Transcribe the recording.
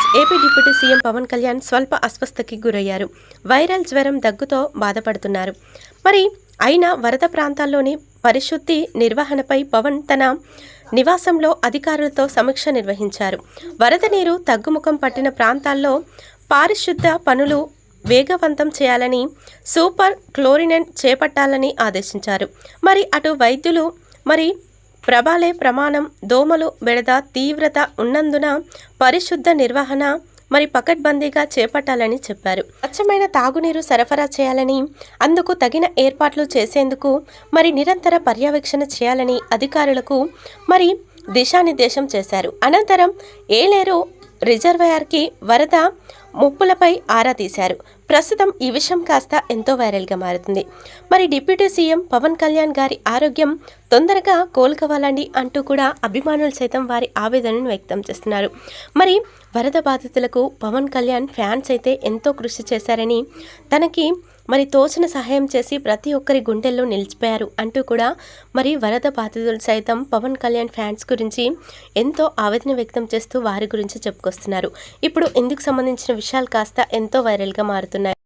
Viewers AP deputy CM Pawan Kalyan స్వల్ప అస్వస్థకి గురయ్యారు. వైరల్ జ్వరం దగ్గుతో బాధపడుతున్నారు. మరి అయినా వరద ప్రాంతాల్లోని పరిశుద్ధి నిర్వహణపై పవన్ తన నివాసంలో అధికారులతో సమీక్ష నిర్వహించారు. వరద నీరు తగ్గుముఖం పట్టిన ప్రాంతాల్లో పారిశుద్ధ పనులు వేగవంతం చేయాలని సూపర్ క్లోరినెన్ చేపట్టాలని ఆదేశించారు. మరి అటు వైద్యులు మరి ప్రభాలే ప్రమాణం దోమలు బెడద తీవ్రత ఉన్నందున పరిశుద్ధ నిర్వహణ మరి పకడ్బందీగా చేపట్టాలని చెప్పారు. స్వచ్ఛమైన తాగునీరు సరఫరా చేయాలని అందుకు తగిన ఏర్పాట్లు చేసేందుకు మరి నిరంతర పర్యవేక్షణ చేయాలని అధికారులకు మరి దిశానిర్దేశం చేశారు. అనంతరం ఏలేరు రిజర్వాయర్కి వరద ముప్పులపై ఆరా తీశారు. ప్రస్తుతం ఈ విషయం కాస్త ఎంతో వైరల్గా మారుతుంది. మరి డిప్యూటీ సీఎం పవన్ కళ్యాణ్ గారి ఆరోగ్యం తొందరగా కోలుకోవాలండి అంటూ కూడా అభిమానులు సైతం వారి ఆవేదనను వ్యక్తం చేస్తున్నారు. మరి వరద బాధితులకు పవన్ కళ్యాణ్ ఫ్యాన్స్ అయితే ఎంతో కృషి చేశారని తనకి మరి తోచిన సహాయం చేసి ప్రతి ఒక్కరి గుండెల్లో నిలిచిపోయారు అంటూ కూడా మరి వరద బాధితులు సైతం పవన్ కళ్యాణ్ ఫ్యాన్స్ గురించి ఎంతో ఆవేదన వ్యక్తం చేస్తూ వారి గురించి తీసుకొస్తున్నారు ఇప్పుడు ఇందుకు సంబంధించిన విషయాలు కాస్త ఎంతో వైరల్గా మారుతున్నాయి.